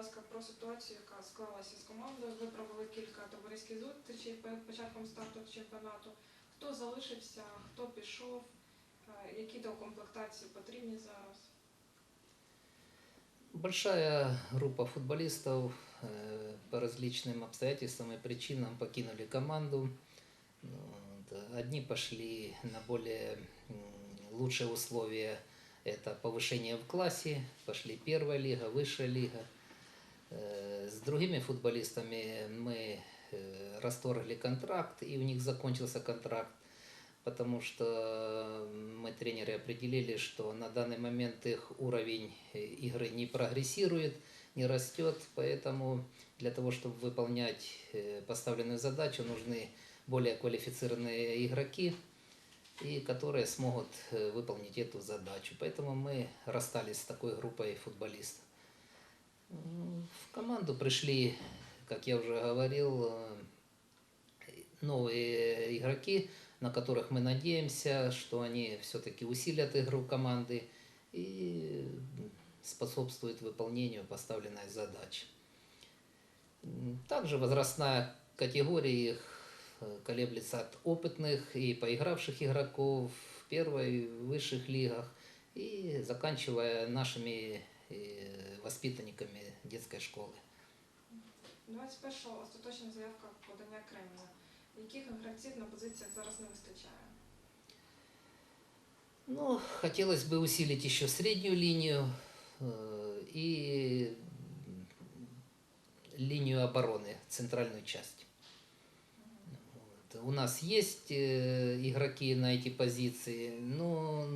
ласка, про ситуацію, яка склалася з командою. Ви провели кілька товариських зустрічей перед початком старту чемпіонату. Хто залишився, хто пішов, е, які доукомплектації потрібні зараз? Большая группа футболистов э, по различным обстоятельствам и причинам покинули команду. Ну, вот, Одни пошли на более м, лучшие условия. Это повышение в классе, пошли первая лига, высшая лига. Э, С другими футболистами мы э, расторгли контракт, и у них закончился контракт, потому что мы тренеры определили, что на данный момент их уровень э, игры не прогрессирует, не растет, поэтому для того, чтобы выполнять поставленную задачу, нужны более квалифицированные игроки, и которые смогут выполнить эту задачу. Поэтому мы расстались с такой группой футболистов. В команду пришли, как я уже говорил, э, новые игроки, на которых мы надеемся, что они все-таки усилят игру команды и способствуют выполнению поставленной задачи. Также возрастная категория их э, колеблется от опытных и поигравших игроков в первой, и высших лигах и заканчивая нашими воспитанниками детской школы. 21-го остаточна заявка подання Кремля. Яких гравців на позиціях зараз не вистачає? Ну, хотелось бы усилить еще среднюю линию э, и линию обороны, центральную часть. Вот. У нас есть э, игроки на эти позиции, но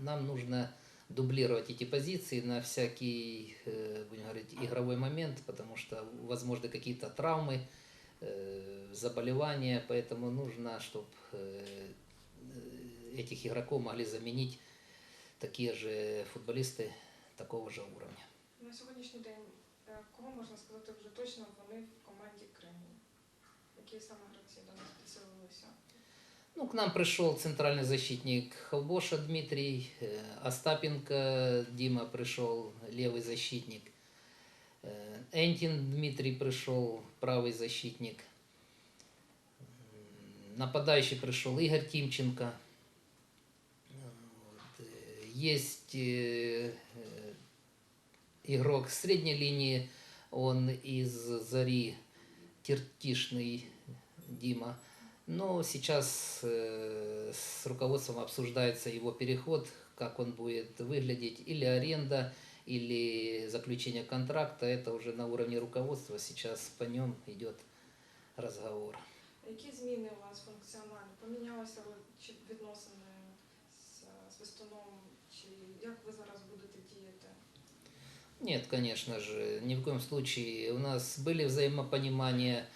нам нужно дублировать эти позиции на всякий, э, будем говорить, игровой момент, потому что возможны какие-то травмы, э, заболевания, поэтому нужно, чтобы этих игроков могли заменить такие же футболисты такого же уровня. На сьогоднішній день е, кого можна сказати вже точно вони в команді Кремль? Які саме Ну, к нам пришел центральный защитник Хавбоша Дмитрий, э, Остапенко Дима пришел, левый защитник. Э, Энтин Дмитрий пришел, правый защитник. Нападающий пришел Игорь Тимченко. Э, Есть игрок средней линии, он из Зари, Тертишный Дима. Но сейчас э, с руководством обсуждается его переход, как он будет выглядеть, или аренда, или заключение контракта. Это уже на уровне руководства, сейчас по нем идет разговор. Які зміни у вас функціональні? Помінялися ви чи відносини з е, Свистуном, чи як ви зараз будете діяти? Нет, конечно же, ни в коем случае. У нас были взаимопонимания,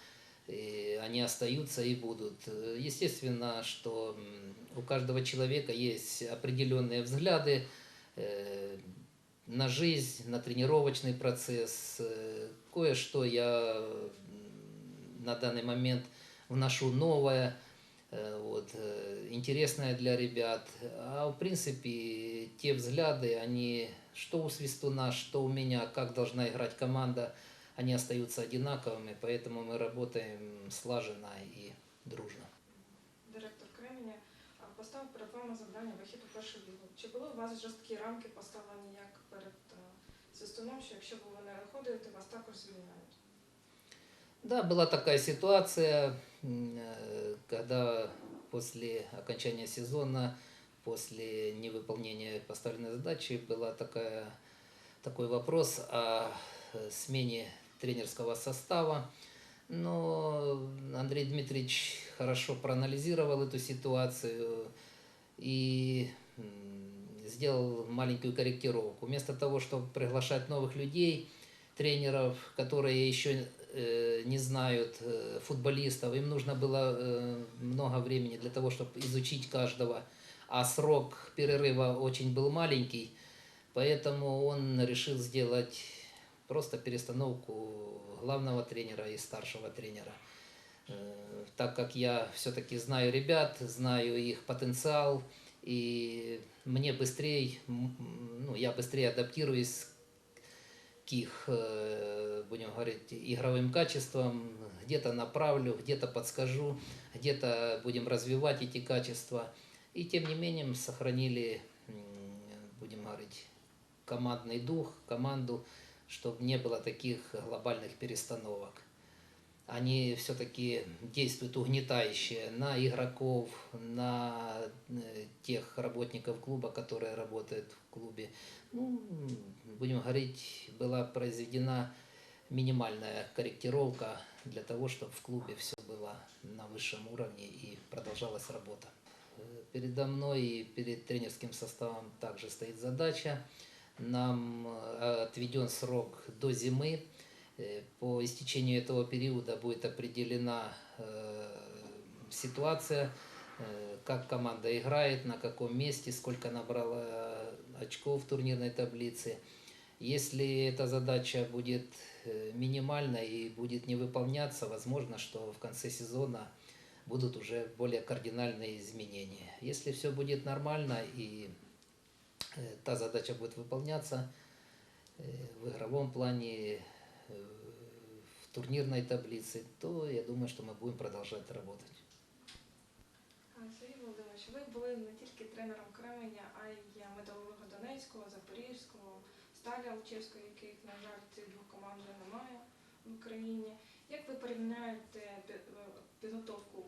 и они остаются и будут. Естественно, что у каждого человека есть определенные взгляды э, на жизнь, на тренировочный процесс. Э, Кое-что я на данный момент вношу новое, э, вот, интересное для ребят. А в принципе, те взгляды, они что у Свистуна, что у меня, как должна играть команда, они остаются одинаковыми, поэтому мы работаем слаженно и дружно. Директор Кременя а, поставив перед вами завдання вихід у першу лігу. Чи були у вас жорсткі рамки поставлені як перед е, Свистуном, що якщо ви не виходите, вас також звільняють? Да, была такая ситуация, м, э, когда после окончания сезона, после невыполнения поставленной задачи, была такая, такой вопрос о э, смене тренерского состава. Но Андрей Дмитриевич хорошо проанализировал эту ситуацию и сделал маленькую корректировку. Вместо того, чтобы приглашать новых людей, тренеров, которые еще э, не знают э, футболистов. Им нужно было э, много времени для того, чтобы изучить каждого. А срок перерыва очень был маленький, поэтому он решил сделать просто перестановку главного тренера и старшего тренера. Э, Так как я все-таки знаю ребят, знаю их потенциал, и мне быстрее, ну, я быстрее адаптируюсь к их э, будем говорить, игровым качествам. Где-то направлю, где-то подскажу, где-то будем развивать эти качества. И тем не менее сохранили, будем говорить, командный дух, команду, чтобы не было таких глобальных перестановок. Они все-таки действуют угнетающе на игроков, на э, тех работников клуба, которые работают в клубе. Ну, будем говорить, была произведена минимальная корректировка для того, чтобы в клубе все было на высшем уровне и продолжалась работа. Э, Передо мной и перед тренерским составом также стоит задача. Нам э, отведен срок до зимы. Э, По истечению этого периода будет определена э, ситуация, как команда играет, на каком месте, сколько набрала очков в турнирной таблице. Если эта задача будет минимальна и будет не выполняться, возможно, что в конце сезона будут уже более кардинальные изменения. Если все будет нормально и та задача будет выполняться э, в игровом плане, э, в турнирной таблице, то я думаю, что мы будем продолжать работать. А, Сергій Володимирович, ви були не тільки тренером Кременя, а й металурга Донецького, Запорізького, Сталі Алчевського, яких, на жаль, цих двох команд вже немає в Україні. Як ви порівняєте пі- е, підготовку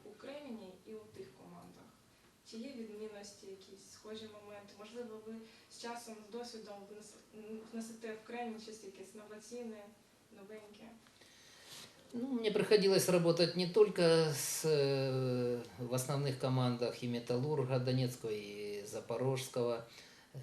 Чи є відмінності, якісь схожі моменти? Можливо, ви з часом, з досвідом внес- м, внесете в Кремінь щось якесь новаційне, новеньке? Ну, мне приходилось работать не только с, э, в основных командах и Металлурга Донецкого, и Запорожского, э,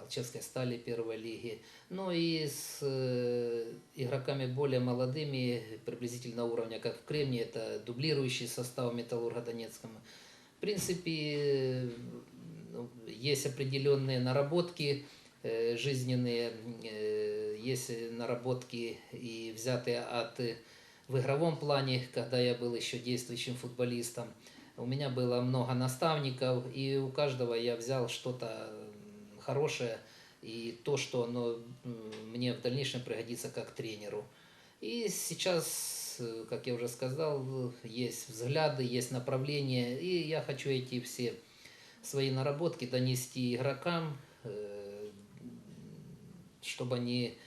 Алчевской стали первой лиги, но и с э, игроками более молодыми, приблизительно уровня, как в Кремне, это дублирующий состав Металлурга Донецкого. В принципе, ну, есть определенные наработки э, жизненные, э, есть наработки и взятые от э, в игровом плане, когда я был еще действующим футболистом. У меня было много наставников, и у каждого я взял что-то хорошее и то, что оно мне в дальнейшем пригодится как тренеру. И сейчас, как я уже сказал, есть взгляды, есть направления, и я хочу эти все свои наработки донести игрокам, э, чтобы они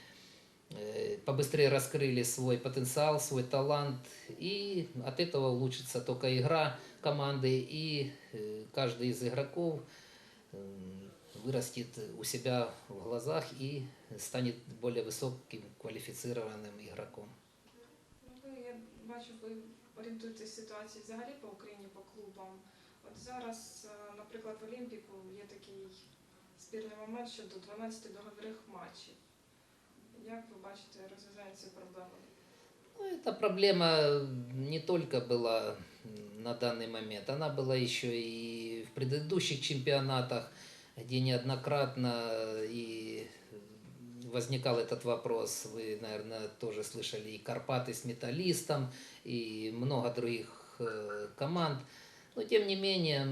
э, побыстрее раскрыли свой потенциал, свой талант, и от этого улучшится только игра команды, и э, каждый из игроков вырастет у себя в глазах и станет более высоким квалифицированным игроком Ну, ви, я бачу, ви орієнтуєтесь в ситуації взагалі по Україні, по клубам. От зараз, е, наприклад, в Олімпіку є такий спірний момент щодо 12 договірних матчів. Як ви бачите розв'язання цієї проблеми? Ну, эта проблема не только была м, на данный момент, она была еще и в предыдущих чемпионатах, где неоднократно и возникал этот вопрос. Вы, наверное, тоже слышали и Карпаты с Металлистом, и много других э, команд. Но, тем не менее,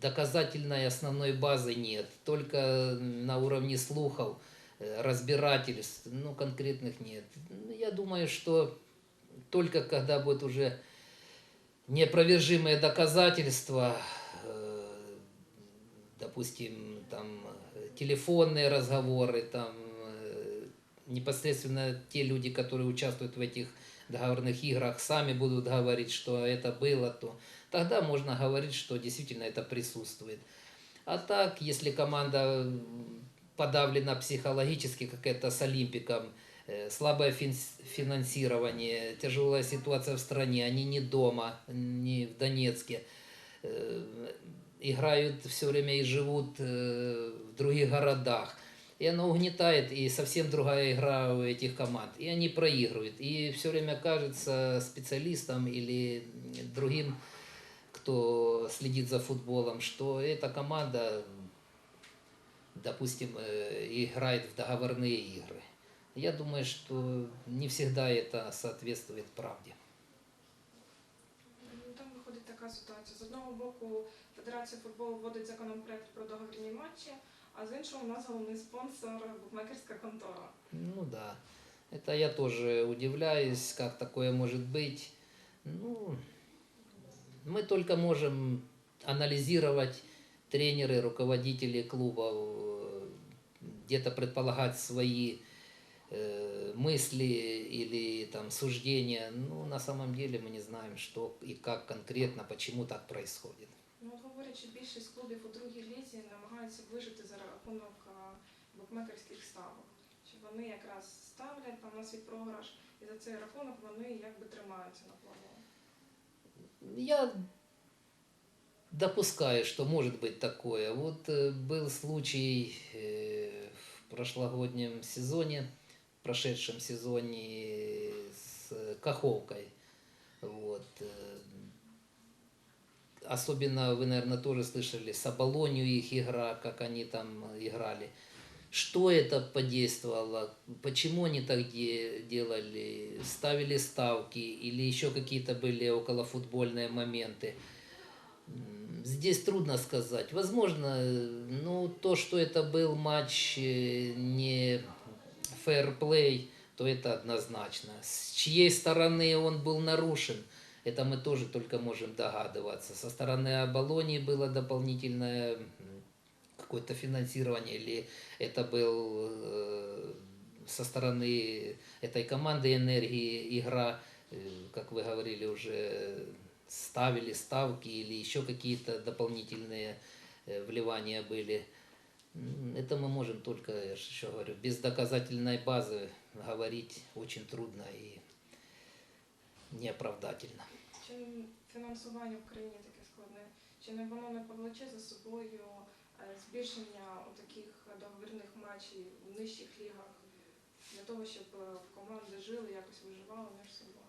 доказательной основной базы нет. Только на уровне слухов э, разбирательств, ну, конкретных нет. Ну, Я думаю, что только когда будет уже неопровержимые доказательства, допустим, там э, телефонные разговоры, там э, непосредственно те люди, которые участвуют в этих договорных играх, сами будут говорить, что это было, то тогда можно говорить, что действительно это присутствует. А так, если команда подавлена психологически, как это с Олимпиком, э, слабое фин- финансирование, тяжелая ситуация в стране, они не дома, не в Донецке, играют все время и живут э, в других городах. И оно угнетает, и совсем другая игра у этих команд. И они проигрывают. И все время кажется специалистам или другим, кто следит за футболом, что эта команда, допустим, э, играет в договорные игры. Я думаю, что не всегда это соответствует правде. Ну, Там виходить така ситуація. З одного боку, Федерація футболу вводить законопроект про договірні матчі, а з іншого у нас головний спонсор букмекерська контора. Ну да. Это я тоже удивляюсь, как такое может быть. Ну, мы только можем анализировать тренеры, руководители клубов, э, где-то предполагать свои э, мысли или там суждения. Ну, на самом деле мы не знаем, что и как конкретно, почему так происходит. Ну, от говорять, що більшість клубів у другій лізі намагаються вижити за рахунок а, букмекерських ставок. Що вони якраз ставлять там на свій програш, і за цей рахунок вони якби тримаються на плаву. Я допускаю, что может быть такое. Вот э, был случай э, в прошлогоднем сезоне, в прошедшем сезоне с Каховкой. Вот. Э, Особенно вы, наверное, тоже слышали с Абалонью их игра, как они там играли. Что это подействовало? Почему они так де- делали? Ставили ставки или еще какие-то были околофутбольные моменты? Здесь трудно сказать. Возможно, э, ну, то, что это был матч э, не фэрплей, то это однозначно. С чьей стороны он был нарушен, это мы тоже только можем догадываться. Со стороны Абалонии было дополнительное какое-то финансирование, или это был э, со стороны этой команды энергии игра, э, как вы говорили, уже ставили ставки или еще какие-то дополнительные э, вливания были. Это мы можем только, я еще говорю, без доказательной базы говорить очень трудно и неоправдательно. Чи фінансування в країні таке складне? Чи не воно не повлече за собою е, збільшення таких договірних матчів в нижчих лігах для того, щоб е, команди жили, якось виживали між собою?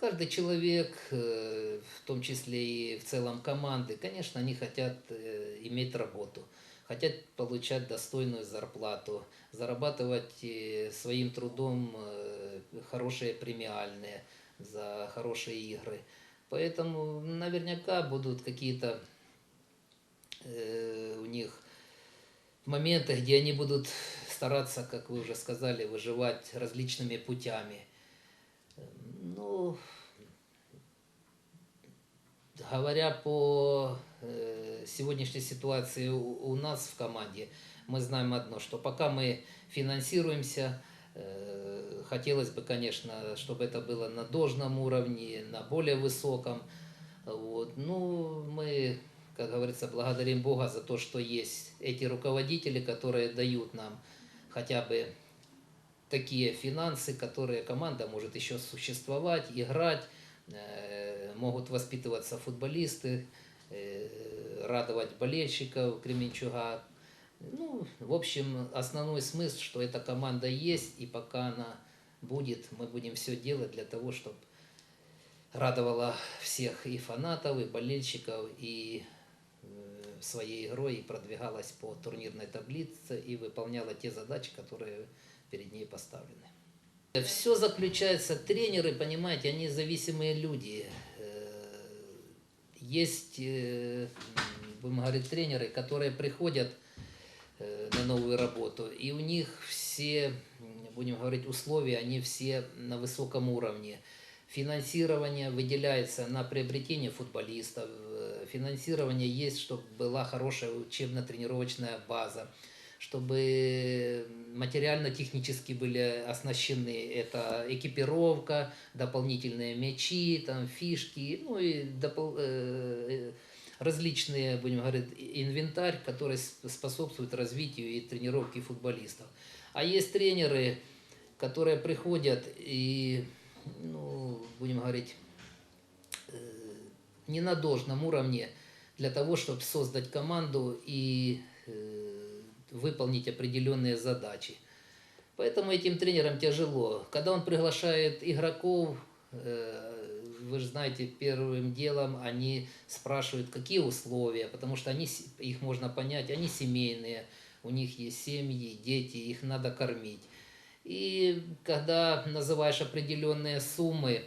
Каждый человек, э, в том числе и в целом команды, конечно, они хотят э, иметь работу, хотят получать достойную зарплату, зарабатывать э, своим трудом э, хорошие премиальные За хорошие игры. Поэтому наверняка будут какие-то э, у них моменты, где они будут стараться, как вы уже сказали, выживать различными путями. Ну, говоря по э, сегодняшней ситуации у, у нас в команде, мы знаем одно, что пока мы финансируемся, хотелось бы, конечно, чтобы это было на должном уровне, на более высоком. Вот. Ну, мы, как говорится, благодарим Бога за то, что есть эти руководители, которые дают нам хотя бы такие финансы, которые команда может еще существовать, играть, э, могут воспитываться футболисты, э, радовать болельщиков Кременчуга. Ну, в общем, основной смысл, что эта команда есть, и пока она будет, мы будем все делать для того, чтобы радовала всех и фанатов, и болельщиков, и э, своей игрой и продвигалась по турнирной таблице и выполняла те задачи, которые перед ней поставлены. Все заключается, тренеры, понимаете, они зависимые люди. Э, Есть, э, будем говорить, тренеры, которые приходят новую работу, и у них все, будем говорить, условия, они все на высоком уровне. Финансирование выделяется на приобретение футболистов, финансирование есть, чтобы была хорошая учебно-тренировочная база, чтобы материально-технически были оснащены. Это экипировка, дополнительные мячи, там, фишки, ну и допол- э, э, различные, будем говорить, инвентарь, который способствует развитию и тренировке футболистов. А есть тренеры, которые приходят и, ну, будем говорить, э, не на должном уровне для того, чтобы создать команду и э, выполнить определенные задачи. Поэтому этим тренерам тяжело. Когда он приглашает игроков, э, вы же знаете, первым делом они спрашивают, какие условия, потому что они, их можно понять, они семейные, у них есть семьи, дети, их надо кормить. И когда называешь определенные суммы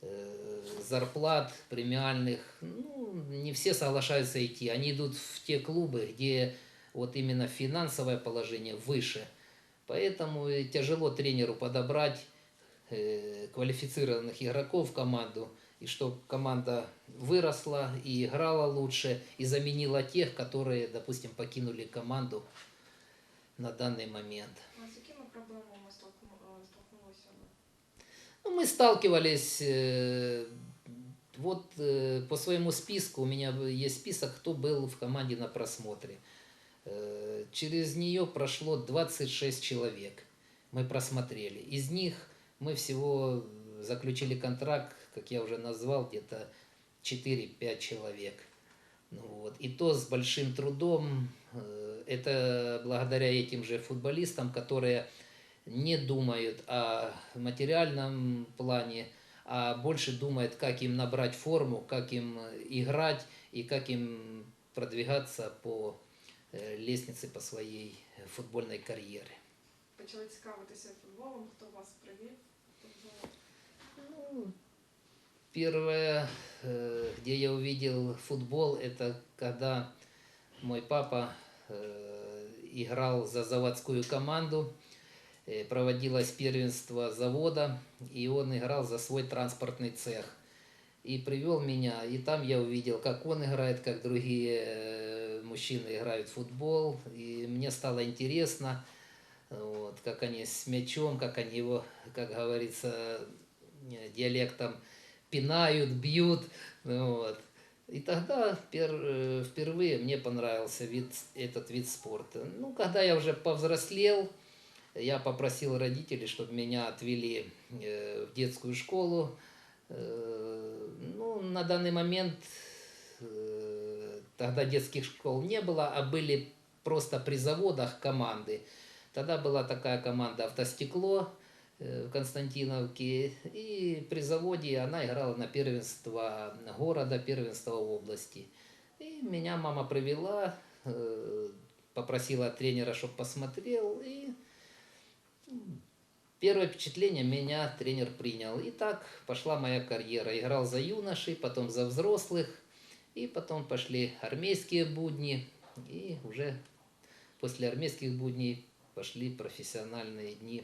э, зарплат премиальных, ну, не все соглашаются идти. Они идут в те клубы, где вот именно финансовое положение выше. Поэтому тяжело тренеру подобрать квалифицированных игроков в команду, и чтобы команда выросла и играла лучше, и заменила тех, которые, допустим, покинули команду на данный момент. А з якими проблемами ви? Ну, мы сталкивались, э, вот э, по своему списку, у меня есть список, кто был в команде на просмотре. Э, через нее прошло 26 человек, мы просмотрели. Из них мы всего заключили контракт, как я уже назвал, где-то 4-5 человек. Ну вот. И то с большим трудом. Э, Это благодаря этим же футболистам, которые не думают о материальном плане, а больше думают, как им набрать форму, как им э, играть и как им продвигаться по э, лестнице по своей э, футбольной карьере. Почали цікавитися футболом, хто вас привів? Первое, э, где я увидел футбол, это когда мой папа э, играл за заводскую команду, э, проводилось первенство завода, и он играл за свой транспортный цех. И привел меня, и там я увидел, как он играет, как другие мужчины играют в футбол, и мне стало интересно, вот, как они с мячом, как они его, как говорится, диалектом пинают, бьют. ну Вот. И тогда пер- э, впервые мне понравился вид, этот вид спорта. Ну, когда я уже повзрослел, я попросил родителей, чтобы меня отвели э, в детскую школу. Э, Ну, на данный момент э, тогда детских школ не было, а были просто при заводах команды. Тогда была такая команда «Автостекло», э, в Константиновке. И при заводе она играла на первенство города, первенство области. И меня мама привела, э, попросила тренера, чтобы посмотрел. И первое впечатление меня тренер принял. И так пошла моя карьера. Играл за юношей, потом за взрослых. И потом пошли армейские будни. И уже после армейских будней пошли профессиональные дни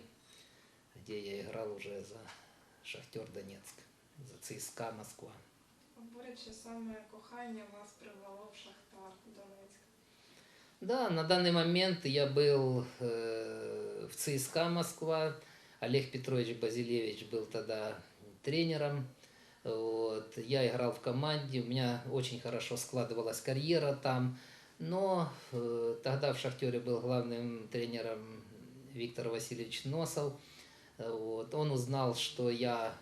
где я играл уже за Шахтер Донецк, за ЦСКА Москва. Що саме кохання вас привело в Шахтар Донецьк. Да, на данный момент я был э, в ЦСКА Москва. Олег Петрович Базилевич был тогда тренером. Вот. Я играл в команде, у меня очень хорошо складывалась карьера там. Но э, тогда в Шахтере был главным тренером Виктор Васильевич Носов. Вот. Он узнал, что я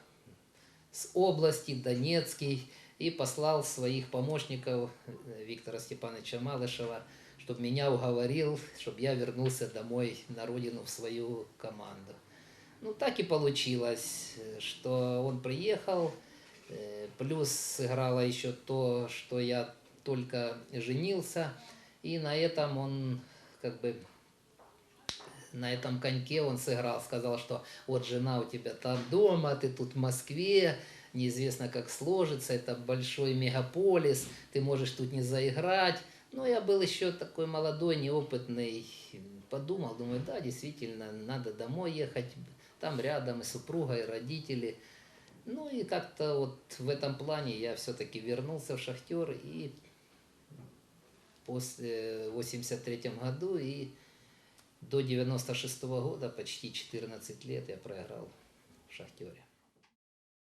с области, Донецкий, и послал своих помощников э, Виктора Степановича Малышева, чтобы меня уговорил, чтобы я вернулся домой на родину в свою команду. Ну, так и получилось, что он приехал, э, плюс сыграло еще то, что я только женился, и на этом он как бы на этом коньке он сыграл, сказал, что вот жена у тебя там дома, ты тут в Москве, неизвестно как сложится, это большой мегаполис, ты можешь тут не заиграть. Но я был еще такой молодой, неопытный, подумал, думаю, да, действительно, надо домой ехать, там рядом и супруга, и родители. Ну и как-то вот в этом плане я все-таки вернулся в Шахтер и после 83 году и до 96 года, почти 14 лет я проиграл в Шахтере.